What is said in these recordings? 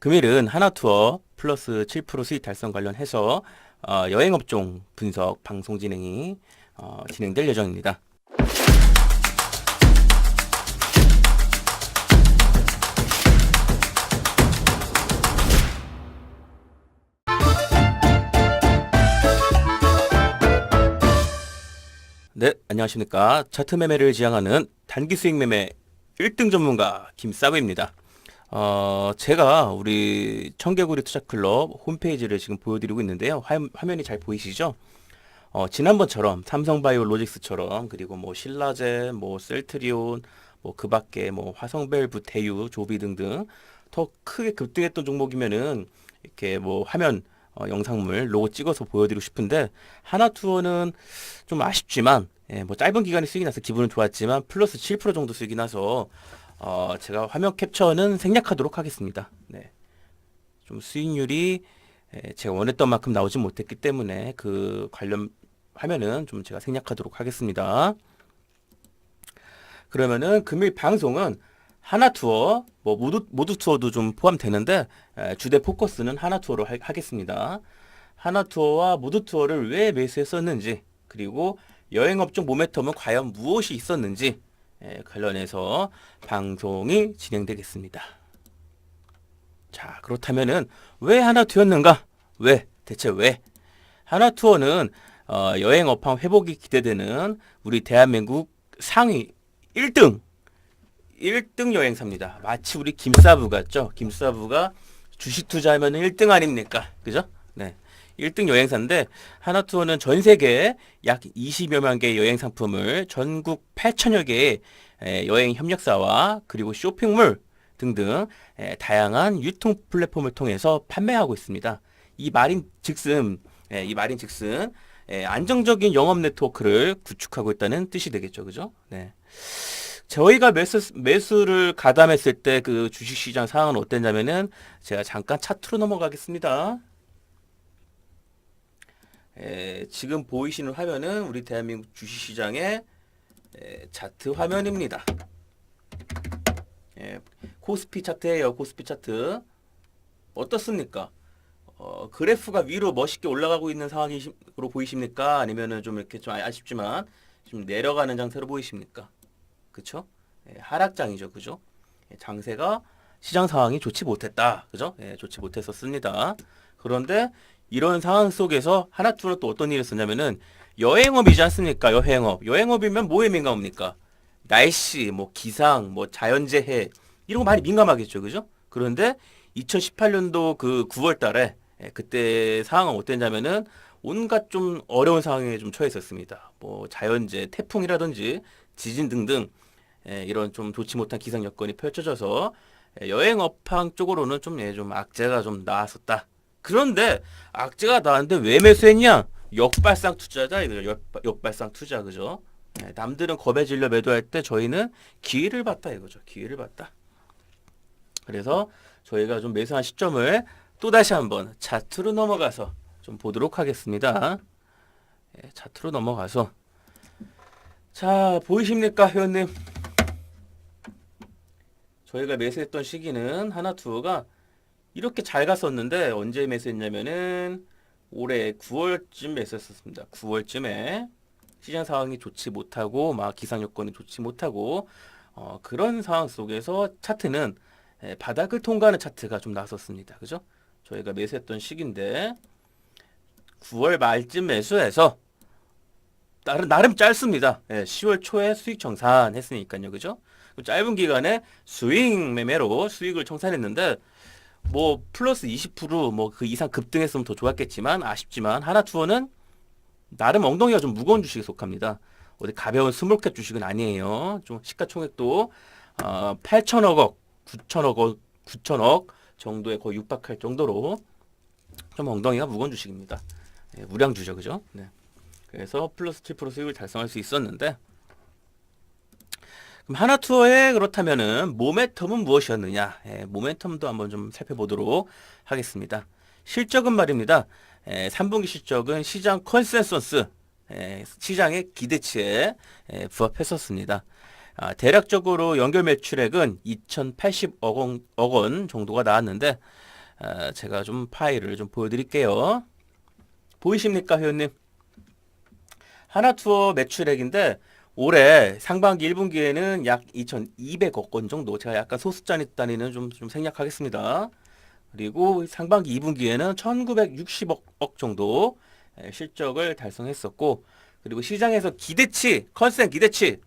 금일은 하나투어 플러스 7% 수익 달성 관련해서 어, 여행업종 분석 방송 진행이 어, 진행될 예정입니다. 네, 안녕하십니까. 차트 매매를 지향하는 단기 수익 매매 1등 전문가 김사부입니다. 어, 제가 우리 청개구리 투자클럽 홈페이지를 지금 보여드리고 있는데요. 화, 화면이 잘 보이시죠? 어, 지난번처럼 삼성바이오 로직스처럼 그리고 뭐 신라제, 뭐 셀트리온, 뭐 그 밖에 뭐 화성밸브, 대유, 조비 등등 더 크게 급등했던 종목이면은 이렇게 뭐 화면 어, 영상물 로고 찍어서 보여드리고 싶은데 하나투어는 좀 아쉽지만 예, 뭐 짧은 기간에 수익이 나서 기분은 좋았지만 플러스 7% 정도 수익이 나서 어, 제가 화면 캡처는 생략하도록 하겠습니다. 네. 좀 수익률이 예, 제가 원했던 만큼 나오지 못했기 때문에 그 관련 화면은 좀 제가 생략하도록 하겠습니다. 그러면은 금일 방송은 하나 투어, 뭐 모두 모두 투어도 좀 포함되는데 에, 주대 포커스는 하나 투어로 하, 하겠습니다. 하나 투어와 모두 투어를 왜 매수했었는지 그리고 여행업종 모멘텀은 과연 무엇이 있었는지 에, 관련해서 방송이 진행되겠습니다. 자, 그렇다면은 왜 하나 투였는가? 왜? 대체 왜? 하나 투어는 어, 여행 업황 회복이 기대되는 우리 대한민국 상위 1등 1등 여행사입니다. 마치 우리 김사부 같죠? 김사부가 주식 투자하면 1등 아닙니까? 그죠? 네. 1등 여행사인데 하나투어는 전 세계 약 20여만 개의 여행 상품을 전국 8천여 개의 에, 여행 협력사와 그리고 쇼핑몰 등등 에, 다양한 유통 플랫폼을 통해서 판매하고 있습니다. 이 말인 즉슨 에, 이 말인 즉슨 에, 안정적인 영업 네트워크를 구축하고 있다는 뜻이 되겠죠. 그죠? 네. 저희가 매수, 매수를 가담했을 때 그 주식시장 상황은 어땠냐면은 제가 잠깐 차트로 넘어가겠습니다. 에, 지금 보이시는 화면은 우리 대한민국 주식시장의 에, 차트 화면입니다. 예, 코스피 차트예요. 코스피 차트. 어떻습니까? 어, 그래프가 위로 멋있게 올라가고 있는 상황으로 보이십니까? 아니면은 좀 이렇게 좀 아쉽지만 좀 내려가는 장세로 보이십니까? 그쵸? 예, 하락장이죠. 그죠? 예, 장세가 시장 상황이 좋지 못했다. 그죠? 예, 좋지 못했었습니다. 그런데 이런 상황 속에서 하나투는 또 어떤 일을 썼냐면은 여행업이지 않습니까? 여행업. 여행업이면 뭐에 민감합니까? 날씨, 뭐 기상, 뭐 자연재해 이런 거 많이 민감하겠죠. 그죠? 그런데 2018년도 그 9월 달에 예, 그때 상황은 어땠냐면은 온갖 좀 어려운 상황에 좀 처해 있었습니다. 뭐 자연재해, 태풍이라든지 지진 등등 예, 이런 좀 좋지 못한 기상 여건이 펼쳐져서 예, 여행 업황 쪽으로는 좀, 예, 좀 악재가 좀 나왔었다. 그런데 악재가 나왔는데 왜 매수했냐? 역발상 투자다 이거죠. 역, 역발상 투자 그죠? 예, 남들은 겁에 질려 매도할 때 저희는 기회를 봤다 이거죠. 기회를 봤다. 그래서 저희가 좀 매수한 시점을 또 다시 한번 차트로 넘어가서 좀 보도록 하겠습니다. 예, 차트로 넘어가서 자 보이십니까 회원님? 저희가 매수했던 시기는 하나 투어가 이렇게 잘 갔었는데 언제 매수했냐면은 올해 9월쯤 매수했었습니다. 9월쯤에 시장 상황이 좋지 못하고 막 기상 여건이 좋지 못하고 어, 그런 상황 속에서 차트는 에, 바닥을 통과하는 차트가 좀 나섰습니다. 그죠? 저희가 매수했던 시기인데 9월 말쯤 매수해서 나름, 나름 짧습니다. 예, 10월 초에 수익 청산했으니까요. 그죠? 그 짧은 기간에 스윙 매매로 수익을 청산했는데 뭐 플러스 20%뭐 그 이상 급등했으면 더 좋았겠지만 아쉽지만 하나투어는 나름 엉덩이가 좀 무거운 주식에 속합니다. 어디 가벼운 스몰캡 주식은 아니에요. 좀 시가총액도 어, 8천억 억, 9천억 억, 9천억 정도에 거의 육박할 정도로 좀 엉덩이가 무거운 주식입니다. 예, 무량주죠, 그죠? 네. 그래서 플러스 7% 수익을 달성할 수 있었는데 하나투어의 그렇다면은 모멘텀은 무엇이었느냐? 예, 모멘텀도 한번 좀 살펴보도록 하겠습니다. 실적은 말입니다. 예, 3분기 실적은 시장 컨센서스, 예, 시장의 기대치에 예, 부합했었습니다. 아, 대략적으로 연결 매출액은 2,080억 원, 억원 정도가 나왔는데 아, 제가 좀 파일을 좀 보여드릴게요. 보이십니까, 회원님? 하나투어 매출액인데 올해 상반기 1분기에는 약 2,200억 원 정도 제가 약간 소수자니 단위는 좀, 좀 생략하겠습니다. 그리고 상반기 2분기에는 1,960억 정도 예, 실적을 달성했었고 그리고 시장에서 기대치 컨센 기대치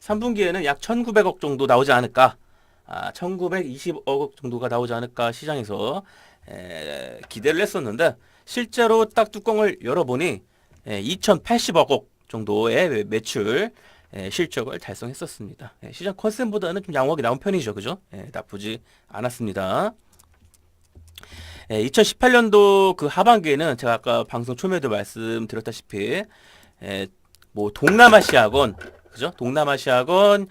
3분기에는 약 1,900억 정도 나오지 않을까 아, 1,920억 정도가 나오지 않을까 시장에서 에, 기대를 했었는데 실제로 딱 뚜껑을 열어보니 에, 2,080억 정도의 매- 매출 에, 실적을 달성했었습니다. 에, 시장 컨센보다는 좀 양호하게 나온 편이죠, 그죠? 에, 나쁘지 않았습니다. 2018년도 그 하반기에는 제가 아까 방송 초면에도 말씀드렸다시피 에, 뭐 동남아시아건 그죠? 동남아시아건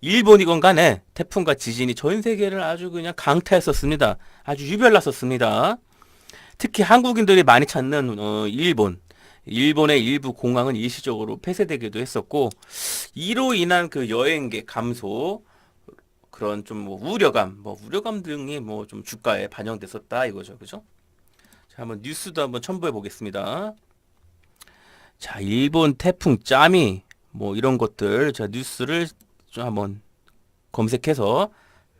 일본이건 간에 태풍과 지진이 전 세계를 아주 그냥 강타했었습니다. 아주 유별났었습니다. 특히 한국인들이 많이 찾는 어, 일본, 일본의 일부 공항은 일시적으로 폐쇄되기도 했었고 이로 인한 그 여행객 감소 그런 좀 뭐 우려감, 뭐 우려감 등이 뭐 좀 주가에 반영됐었다 이거죠, 그죠? 자, 한번 뉴스도 한번 첨부해 보겠습니다. 자, 일본 태풍 짬이 뭐 이런 것들 자 뉴스를 좀 한번 검색해서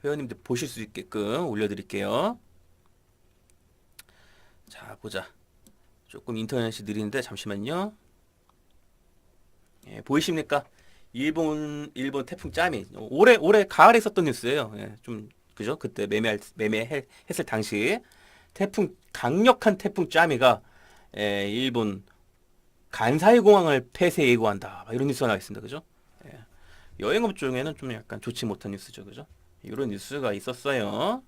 회원님들 보실 수 있게끔 올려드릴게요. 자, 보자. 조금 인터넷이 느린데 잠시만요. 예, 보이십니까? 일본 일본 태풍 짬이 올해 올해 가을에 있었던 뉴스예요. 예, 좀 그죠? 그때 매매할 매매했을 당시 태풍 강력한 태풍 짬이가 예, 일본 간사이 공항을 폐쇄 예고한다. 막 이런 뉴스가 나와 있습니다. 그죠? 예. 여행업 중에는 좀 약간 좋지 못한 뉴스죠. 그죠? 이런 뉴스가 있었어요.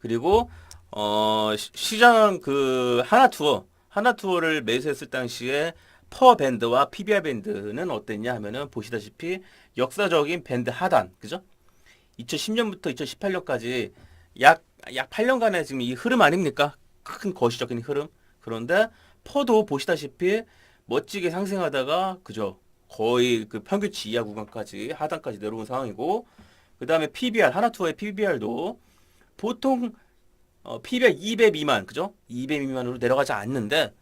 그리고 어 시- 시장 그 하나 투어 하나 투어를 매수했을 당시에 퍼 밴드와 PBR 밴드는 어땠냐 하면은 보시다시피 역사적인 밴드 하단 그죠? 2010년부터 2018년까지 약 약 8년간의 지금 이 흐름 아닙니까? 큰 거시적인 흐름. 그런데 퍼도 보시다시피 멋지게 상승하다가 그죠? 거의 그 평균치 이하 구간까지 하단까지 내려온 상황이고 그 다음에 PBR 하나 투어의 PBR도 보통 어, PBR 2배 미만, 그죠? 2배 미만으로 내려가지 않는데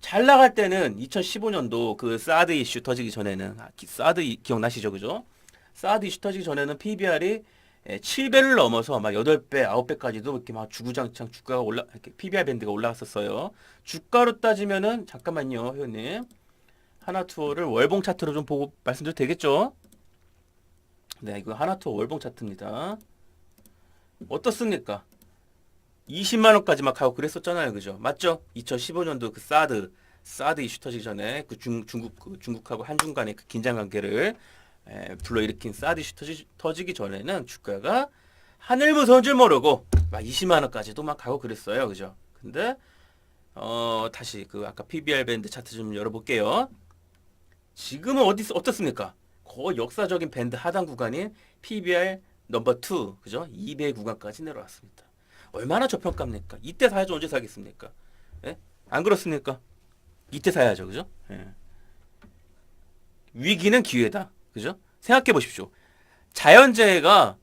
잘 나갈 때는 2015년도 그 사드 이슈 터지기 전에는 아, 기- 사드 이- 기억나시죠, 그죠? 사드 이슈 터지기 전에는 PBR이 7배를 넘어서 막 8배, 9배까지도 이렇게 막 주구장창 주가가 올라 이렇게 PBR 밴드가 올라갔었어요. 주가로 따지면은 잠깐만요, 회원님. 하나 투어를 월봉 차트로 좀 보고 말씀드려도 되겠죠? 네, 이거 하나 투어 월봉 차트입니다. 어떻습니까? 20만 원까지 막 가고 그랬었잖아요. 그죠? 맞죠? 2015년도 그 사드 사드 이슈 터지기 전에 그 중, 중국 그 중국하고 한중 간의 그 긴장 관계를 에, 불러일으킨 사드 이슈 터지, 터지기 전에는 주가가 하늘 무서운 줄 모르고 막 20만 원까지도 막 가고 그랬어요. 그죠? 근데 어 다시 그 아까 PBR 밴드 차트 좀 열어볼게요. 지금은 어디 어떻습니까? 거의 역사적인 밴드 하단 구간인 PBR 넘버 2 그죠? 200 구간까지 내려왔습니다. 얼마나 저평가입니까? 이때 사야죠 언제 사겠습니까? 예? 안 그렇습니까? 이때 사야죠 그죠? 예. 위기는 기회다 그죠? 생각해 보십시오. 자연재해가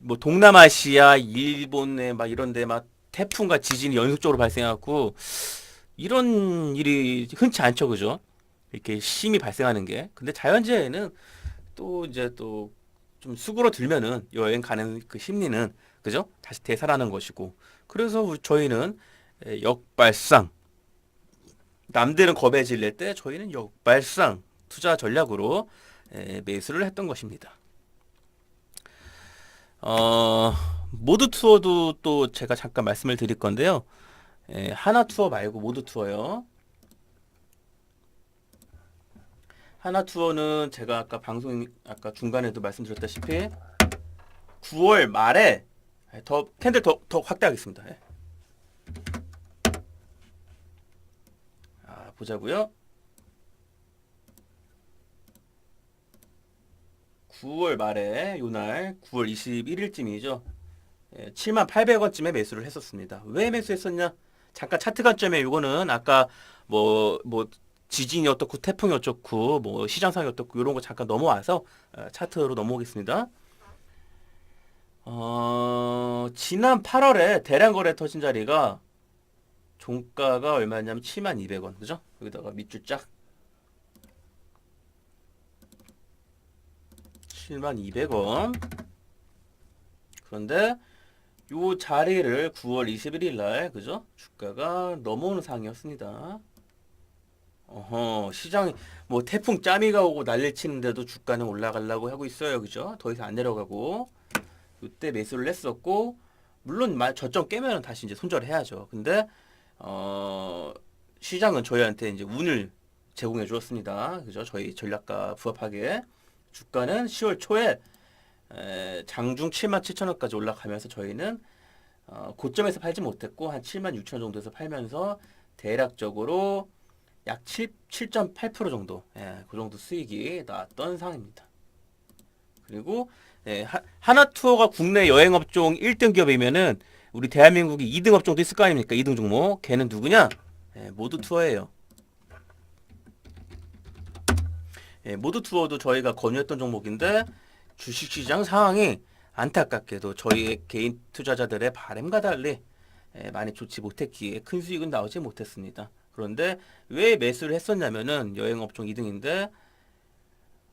뭐 동남아시아, 일본에 막 이런데 막 태풍과 지진이 연속적으로 발생하고 이런 일이 흔치 않죠 그죠? 이렇게 심히 발생하는 게. 근데 자연재해는 또 이제 또 좀 수그러 들면은 여행 가는 그 심리는 그죠? 다시 되살아나는 것이고. 그래서 저희는 에, 역발상 남들은 겁에 질릴 때 저희는 역발상 투자 전략으로 에, 매수를 했던 것입니다. 어, 모두 투어도 또 제가 잠깐 말씀을 드릴 건데요. 에, 하나 투어 말고 모두 투어요. 하나 투어는 제가 아까 방송 아까 중간에도 말씀드렸다시피 9월 말에 더 캔들 더, 더 확대하겠습니다. 예. 아, 보자고요. 9월 말에 요날 9월 21일쯤이죠. 예, 7,800원쯤에 매수를 했었습니다. 왜 매수했었냐? 잠깐 차트 관점에 요거는 아까 뭐뭐 지진이 어떻고 태풍이 어떻고 뭐 시장 상황이 어떻고 이런 거 잠깐 넘어와서 어, 차트로 넘어오겠습니다. 어, 지난 8월에 대량 거래 터진 자리가 종가가 얼마냐면 72,200원. 그죠? 여기다가 밑줄 짝 72,200원. 그런데 요 자리를 9월 21일 날 그죠? 주가가 넘어오는 상황이었습니다. 어허, 시장이 뭐 태풍 짜미가 오고 난리 치는데도 주가는 올라가려고 하고 있어요. 그죠? 더 이상 안 내려가고. 이때 매수를 했었고 물론 마- 저점 깨면은 다시 이제 손절해야죠. 근데 어 시장은 저희한테 이제 운을 제공해 주었습니다. 그죠? 저희 전략과 부합하게 주가는 10월 초에 에, 장중 7만 7천 원까지 올라가면서 저희는 어, 고점에서 팔지 못했고 한 7만 6천 원 정도에서 팔면서 대략적으로 약 7, 7.8% 정도, 예, 그 정도 수익이 나왔던 상황입니다. 그리고 예, 하, 하나투어가 국내 여행업종 1등 기업이면은 우리 대한민국이 2등 업종도 있을 거 아닙니까? 2등 종목. 걔는 누구냐? 예, 모두 투어예요. 예, 모두 투어도 저희가 권유했던 종목인데 주식시장 상황이 안타깝게도 저희 개인 투자자들의 바램과 달리 예, 많이 좋지 못했기에 큰 수익은 나오지 못했습니다. 그런데 왜 매수를 했었냐면은 여행업종 2등인데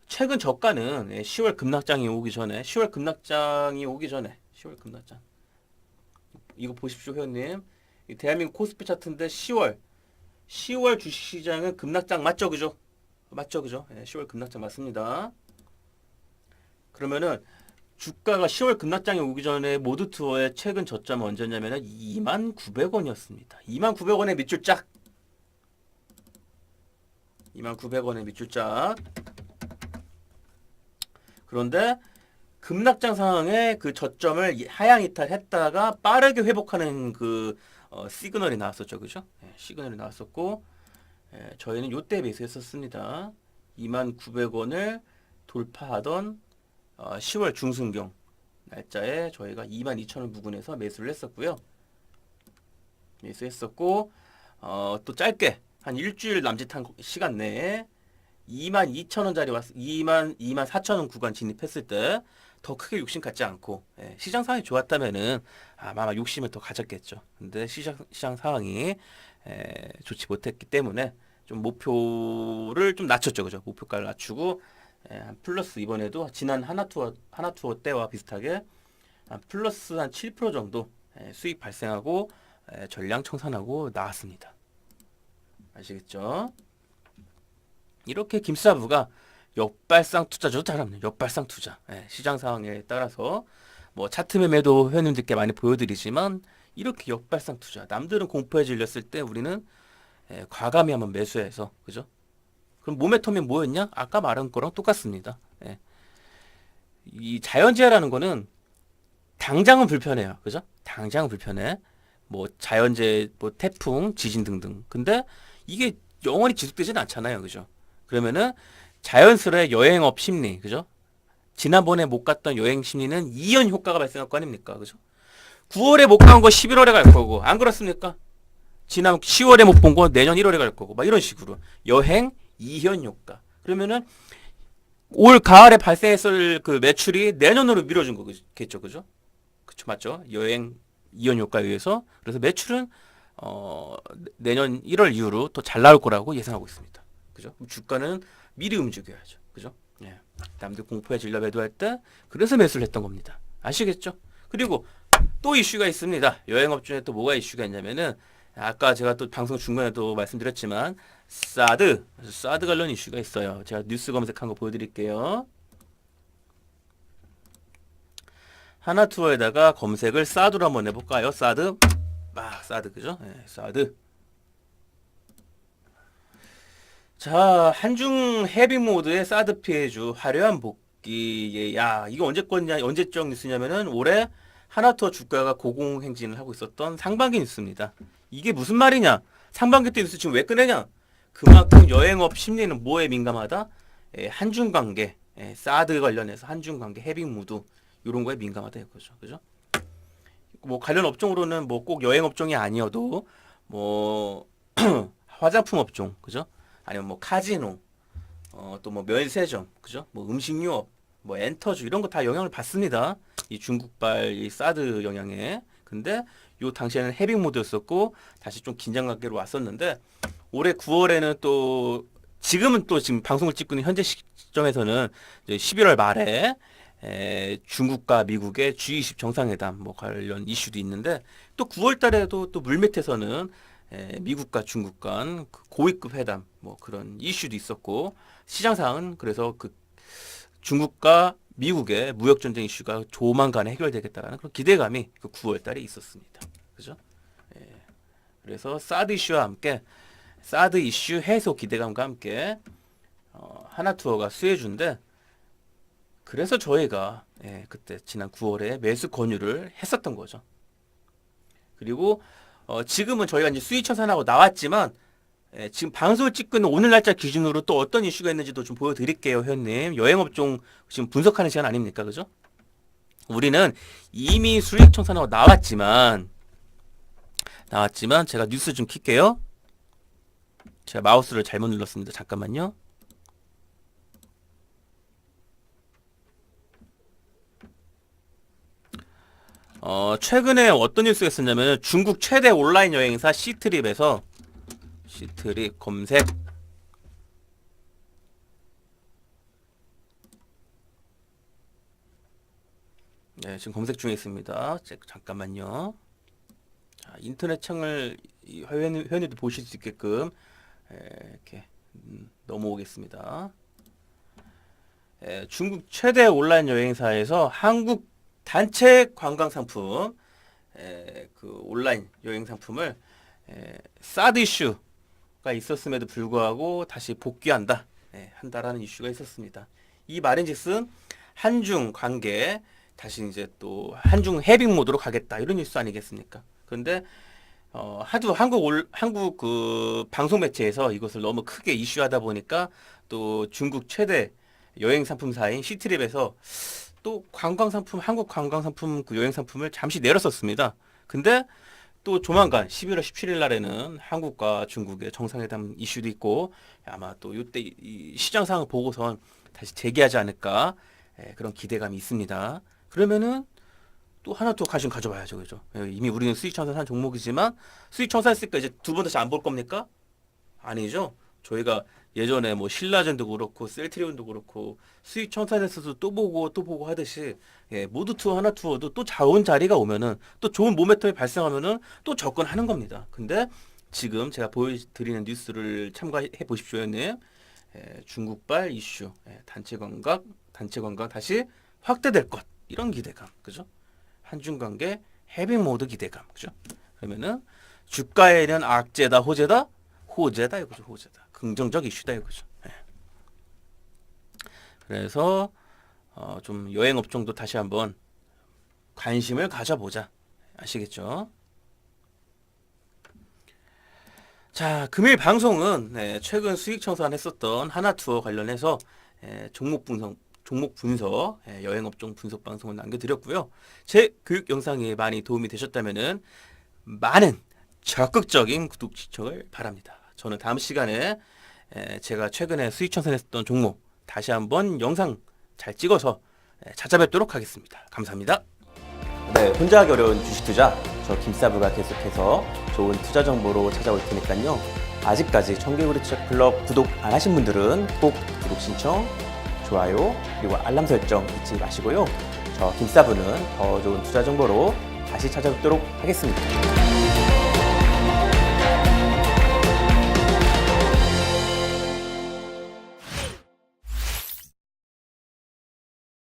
최근 저가는 예, 10월 급락장이 오기 전에 10월 급락장이 오기 전에 10월 급락장. 이거 보십시오 회원님. 이 대한민국 코스피 차트인데 10월 10월 주식시장은 급락장 맞죠 그죠? 맞죠 그죠? 예, 10월 급락장 맞습니다. 그러면은 주가가 10월 급락장이 오기 전에 모두 투어의 최근 저점은 언제냐면은 29,900원이었습니다. 29,900원의 밑줄 짝 29,900원의 밑줄 짝 그런데 급락장 상황에 그 저점을 하향 이탈했다가 빠르게 회복하는 그 어, 시그널이 나왔었죠, 그죠? 예, 시그널이 나왔었고 예, 저희는 요때 매수했었습니다. 2,900원을 돌파하던 어, 10월 중순경 날짜에 저희가 22,000원 부근에서 매수를 했었고요. 매수했었고 어, 또 짧게 한 일주일 남짓한 시간 내에 22,000원짜리 왔 2만 2만 4천원 구간 진입했을 때 더 크게 욕심 갖지 않고 예, 시장 상황이 좋았다면은 아마 욕심을 더 가졌겠죠. 근데 시장 시장 상황이 에, 좋지 못했기 때문에 좀 목표를 좀 낮췄죠, 그죠? 목표가를 낮추고 에, 한 플러스 이번에도 지난 하나투어 하나투어 때와 비슷하게 한 플러스 한 7% 정도 에, 수익 발생하고 에, 전량 청산하고 나왔습니다. 아시겠죠? 이렇게 김사부가 역발상 투자죠 잘합니다. 역발상 투자. 예, 시장 상황에 따라서 뭐 차트 매매도 회원님들께 많이 보여드리지만 이렇게 역발상 투자. 남들은 공포에 질렸을 때 우리는 예, 과감히 한번 매수해서 그죠? 그럼 모멘텀이 뭐였냐? 아까 말한 거랑 똑같습니다. 예. 이 자연재해라는 거는 당장은 불편해요. 그죠? 당장은 불편해. 뭐 자연재해, 뭐 태풍, 지진 등등. 근데 이게 영원히 지속되지는 않잖아요. 그죠? 그러면은 자연스레 여행업 심리, 그죠? 지난번에 못 갔던 여행 심리는 이연 효과가 발생할 거 아닙니까? 그죠? 9월에 못 간 거 11월에 갈 거고, 안 그렇습니까? 지난 10월에 못 본 거 내년 1월에 갈 거고, 막 이런 식으로. 여행 이연 효과. 그러면은 올 가을에 발생했을 그 매출이 내년으로 미뤄진 거겠죠, 그죠? 그쵸, 맞죠? 여행 이연 효과에 의해서. 그래서 매출은 어, 내년 1월 이후로 더 잘 나올 거라고 예상하고 있습니다. 그죠? 주가는 미리 움직여야죠. 그죠? 예. 남들 공포에 질려 매도할 때 그래서 매수를 했던 겁니다. 아시겠죠? 그리고 또 이슈가 있습니다. 여행업 중에 또 뭐가 이슈가 있냐면은 아까 제가 또 방송 중간에도 말씀드렸지만 사드, 사드 관련 이슈가 있어요. 제가 뉴스 검색한 거 보여드릴게요. 하나투어에다가 검색을 사드로 한번 해볼까요? 사드, 아 사드 그죠? 예, 사드. 자, 한중 헤비 모드의 사드 피해주 화려한 복귀. 예, 야, 이거 언제 거냐, 언제적 뉴스냐면은 올해 하나투어 주가가 고공행진을 하고 있었던 상반기 뉴스입니다. 이게 무슨 말이냐? 상반기 때 뉴스 지금 왜 꺼내냐? 그만큼 여행업 심리는 뭐에 민감하다? 예, 한중 관계, 예, 사드 관련해서 한중 관계, 헤비 모드 이런 거에 민감하다 이거죠. 그죠? 뭐 관련 업종으로는 뭐 꼭 여행 업종이 아니어도 뭐 화장품 업종, 그죠? 아니면 뭐 카지노, 어, 또 뭐 면세점, 그죠? 뭐 음식료업, 뭐 엔터주 이런 거 다 영향을 받습니다. 이 중국발 이 사드 영향에. 근데 요 당시에는 헤비 모드였었고 다시 좀 긴장 관계로 왔었는데 올해 9월에는 또 지금은 또 지금 방송을 찍고 있는 현재 시점에서는 이제 11월 말에 에, 중국과 미국의 G20 정상회담 뭐 관련 이슈도 있는데 또 9월 달에도 또 물밑에서는 에, 미국과 중국 간그 고위급 회담 뭐 그런 이슈도 있었고 시장 상은 그래서 그 중국과 미국의 무역 전쟁 이슈가 조만간에 해결되겠다라는 그런 기대감이 그 9월 달에 있었습니다. 그죠? 예. 그래서 사드 이슈와 함께 사드 이슈 해소 기대감과 함께 어, 하나 투어가 수혜주인데 그래서 저희가 예, 그때 지난 9월에 매수 권유를 했었던 거죠. 그리고 어, 지금은 저희가 이제 수익 처산하고 나왔지만 예, 지금 방송을 찍고 있는 오늘 날짜 기준으로 또 어떤 이슈가 있는지도 좀 보여드릴게요, 회원님. 여행업종 지금 분석하는 시간 아닙니까, 그죠? 우리는 이미 수익 청산하고 나왔지만 나왔지만 제가 뉴스 좀 킬게요. 제가 마우스를 잘못 눌렀습니다. 잠깐만요. 어, 최근에 어떤 뉴스가 있었냐면 중국 최대 온라인 여행사 시트립에서 시트립 검색 네, 지금 검색 중에 있습니다. 제- 잠깐만요. 자, 인터넷 창을 이 회원, 회원님도 보실 수 있게끔 에, 이렇게 음, 넘어오겠습니다. 에, 중국 최대 온라인 여행사에서 한국 단체 관광 상품, 에, 그 온라인 여행 상품을 에, 사드 이슈가 있었음에도 불구하고 다시 복귀한다, 에, 한다라는 이슈가 있었습니다. 이 말인즉슨 한중 관계 다시 이제 또 한중 해빙 모드로 가겠다 이런 뉴스 아니겠습니까? 그런데 어, 하도 한국 올, 한국 그 방송 매체에서 이것을 너무 크게 이슈하다 보니까 또 중국 최대 여행 상품사인 시트립에서 또 관광 상품, 한국 관광 상품 그 여행 상품을 잠시 내렸었습니다. 근데 또 조만간 11월 17일 날에는 한국과 중국의 정상회담 이슈도 있고 아마 또 이때 이- 이 시장 상황을 보고선 다시 재개하지 않을까 예, 그런 기대감이 있습니다. 그러면은 또 하나 또 관심 가져봐야죠, 그죠? 예, 이미 우리는 수익 청산 한 종목이지만 수익 청산했으니까 이제 두 번 다시 안 볼 겁니까? 아니죠. 저희가 예전에 뭐 신라젠도 그렇고 셀트리온도 그렇고 수익 청산했어도 또 보고 또 보고 하듯이 예, 모두 투어 하나 투어도 또 좋은 자리가 오면은 또 좋은 모멘텀이 발생하면은 또 접근하는 겁니다. 근데 지금 제가 보여드리는 뉴스를 참고해 보십시오, 형님. 예, 중국발 이슈, 예, 단체 관광, 단체 관광 다시 확대될 것 이런 기대감, 그죠? 한중 관계 해빙 모드 기대감, 그죠? 그러면은 주가에는 악재다, 호재다, 호재다 이거죠, 호재다. 긍정적 이슈다 이거죠. 예. 그래서 어, 좀 여행 업종도 다시 한번 관심을 가져보자. 아시겠죠? 자, 금일 방송은 네, 최근 수익 청산 했었던 하나 투어 관련해서 예, 종목 분석, 종목 분석, 예, 여행 업종 분석 방송을 남겨드렸고요. 제 교육 영상이 많이 도움이 되셨다면은 많은 적극적인 구독 시청을 바랍니다. 저는 다음 시간에 에, 제가 최근에 수익 청산했던 종목 다시 한번 영상 잘 찍어서 에, 찾아뵙도록 하겠습니다. 감사합니다. 네, 혼자 하기 어려운 주식 투자 저 김사부가 계속해서 좋은 투자 정보로 찾아올 테니까요. 아직까지 청개구리 투자 클럽 구독 안 하신 분들은 꼭 구독 신청, 좋아요, 그리고 알람 설정 잊지 마시고요. 저 김사부는 더 좋은 투자 정보로 다시 찾아뵙도록 하겠습니다.